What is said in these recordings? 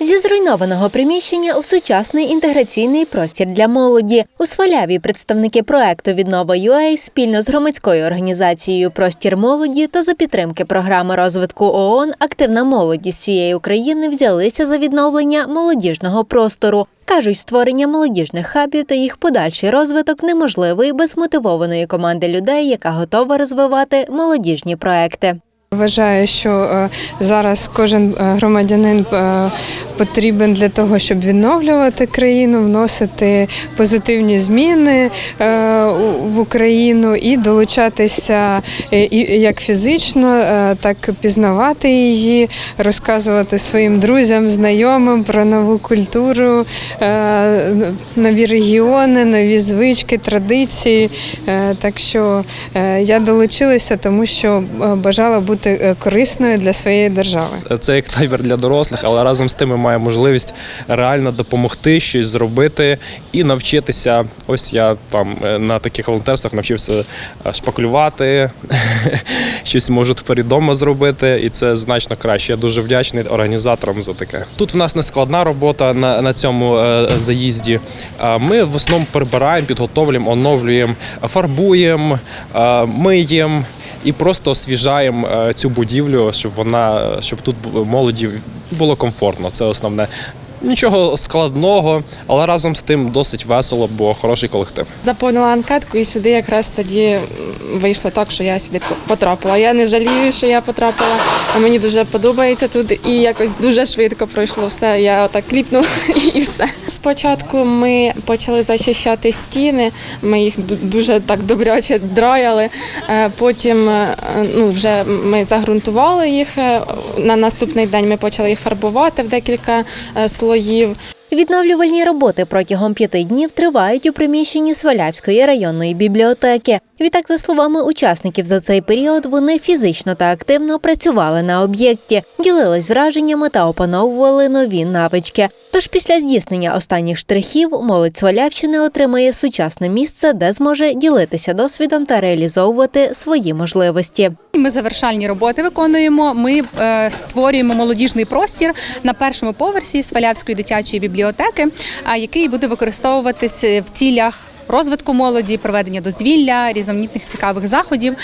Зі зруйнованого приміщення у сучасний інтеграційний простір для молоді у Сваляві представники проекту Віднова UA спільно з громадською організацією Простір молоді та за підтримки програми розвитку ООН Активна молодість всієї України взялися за відновлення молодіжного простору. Кажуть, створення молодіжних хабів та їх подальший розвиток неможливий без мотивованої команди людей, яка готова розвивати молодіжні проекти. Вважаю, що е, зараз кожен е, громадянин е, потрібен для того, щоб відновлювати країну, вносити позитивні зміни в Україну і долучатися е, як фізично, е, так і пізнавати її, розказувати своїм друзям, знайомим про нову культуру, е, нові регіони, нові звички, традиції. Так що я долучилася, тому що бажала бути корисною для своєї держави. Це як табір для дорослих, але разом з тим ми маємо можливість реально допомогти щось зробити і навчитися. Ось я там на таких волонтерствах навчився е, шпаклювати, щось можу тепер і вдома зробити, і це значно краще. Я дуже вдячний організаторам за таке. Тут в нас не складна робота на, на цьому е, заїзді. Ми в основному прибираємо, підготовлюємо, оновлюємо, фарбуємо, е, миємо і просто освіжаємо цю будівлю, щоб вона щоб тут молоді було комфортно. Це основне. Нічого складного, але разом з тим досить весело, бо хороший колектив. Заповнила анкетку і сюди якраз тоді вийшло так, що я сюди потрапила. Я не жалію, що я потрапила. а Мені дуже подобається тут і якось дуже швидко пройшло все. Я отак кліпнула і все. Спочатку ми почали зачищати стіни, ми їх дуже так добряче драяли. Е, Потім е, ну, вже ми загрунтували їх. е, На наступний день ми почали їх фарбувати в декілька е, слоїв. Відновлювальні роботи протягом п'яти днів тривають у приміщенні Свалявської районної бібліотеки. Відтак, за словами учасників, за цей період вони фізично та активно працювали на об'єкті, ділились враженнями та опановували нові навички. Тож після здійснення останніх штрихів молодь Свалявщини отримає сучасне місце, де зможе ділитися досвідом та реалізовувати свої можливості. Ми завершальні роботи виконуємо. Ми е, створюємо молодіжний простір на першому поверсі Свалявської дитячої бібліотеки, який буде використовуватись в цілях. Розвитку молоді, проведення дозвілля, різноманітних цікавих заходів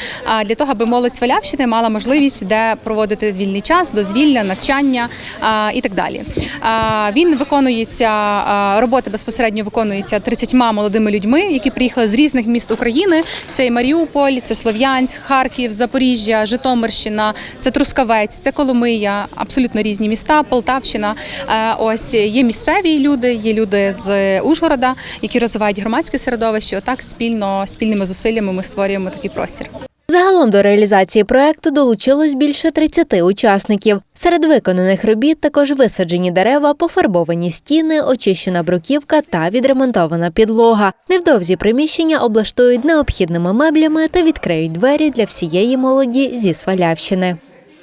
для того, аби молодь Свалявщини мала можливість де проводити вільний час, дозвілля, навчання і так далі. Він виконується робота безпосередньо виконується 30 молодими людьми, які приїхали з різних міст України. Це і Маріуполь, це Слов'янськ, Харків, Запоріжжя, Житомирщина, це Трускавець, це Коломия, абсолютно різні міста, Полтавщина. Ось є місцеві люди, є люди з Ужгорода, які розвивають громадське середовище. Отак спільно спільними зусиллями ми створюємо такий простір. Загалом до реалізації проекту долучилось більше 30 учасників. Серед виконаних робіт також висаджені дерева, пофарбовані стіни, очищена бруківка та відремонтована підлога. Невдовзі приміщення облаштують необхідними меблями та відкриють двері для всієї молоді зі Свалявщини.